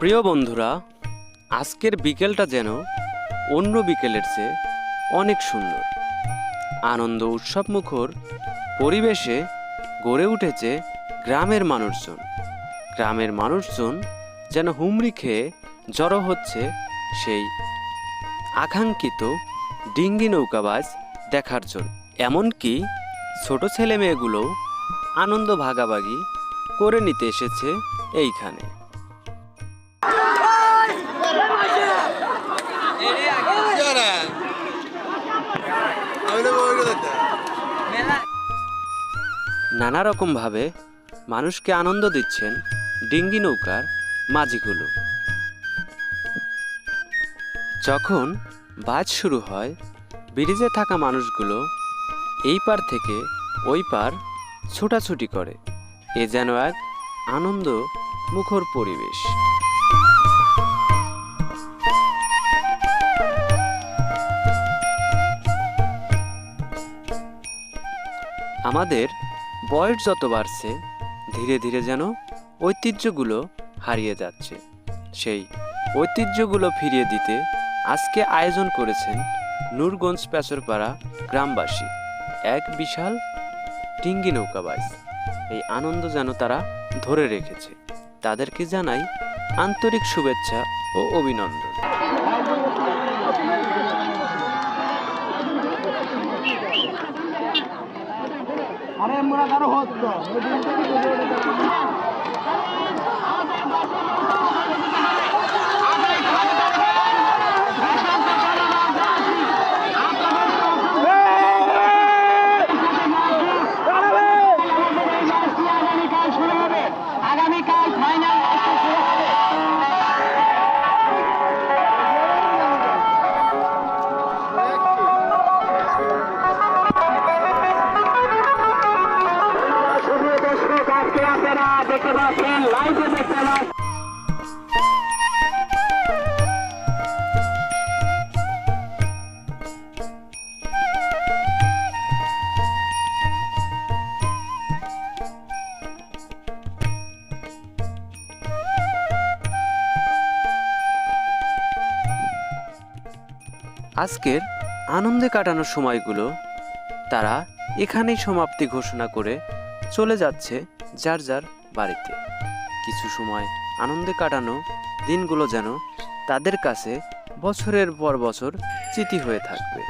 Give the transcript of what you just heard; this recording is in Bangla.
প্রিয় বন্ধুরা, আজকের বিকেলটা যেন অন্য বিকেলের চেয়ে অনেক সুন্দর। আনন্দ উৎসব মুখর পরিবেশে গড়ে উঠেছে গ্রামের মানুষজন। গ্রামের মানুষজন যেন হুমড়ি খেয়ে জড়ো হচ্ছে সেই আকাঙ্ক্ষিত ডিঙ্গি নৌকাবাজ দেখার জন্য। এমনকি ছোট ছেলে মেয়েগুলোও আনন্দ ভাগাভাগি করে নিতে এসেছে এইখানে। নানা রকমভাবে মানুষকে আনন্দ দিচ্ছেন ডিঙ্গি নৌকার মাঝিগুলো। যখন বাজ শুরু হয়, ব্রিজে থাকা মানুষগুলো এই পার থেকে ওই পার ছোটাছুটি করে। এ যেন এক আনন্দ মুখর পরিবেশ। আমাদের বয়স যত বাড়ছে, ধীরে ধীরে যেন ঐতিহ্যগুলো হারিয়ে যাচ্ছে। সেই ঐতিহ্যগুলো ফিরিয়ে দিতে আজকে আয়োজন করেছেন নূরগঞ্জ পেচরপাড়া গ্রামবাসী এক বিশাল ডিঙ্গি নৌকাবাজ এই আনন্দ যেন তারা ধরে রেখেছে। তাদেরকে জানাই আন্তরিক শুভেচ্ছা ও অভিনন্দন। আরে মোরা কারও আপনারা দেখতে পাচ্ছেন লাইভে দেখতে আজকের আনন্দে কাটানোর সময়গুলো তারা এখানেই সমাপ্তি ঘোষণা করে চলে যাচ্ছে যার যার বাড়িতে। কিছু সময় আনন্দে কাটানো দিনগুলো যেন তাদের কাছে বছরের পর বছর চিতি হয়ে থাকবে।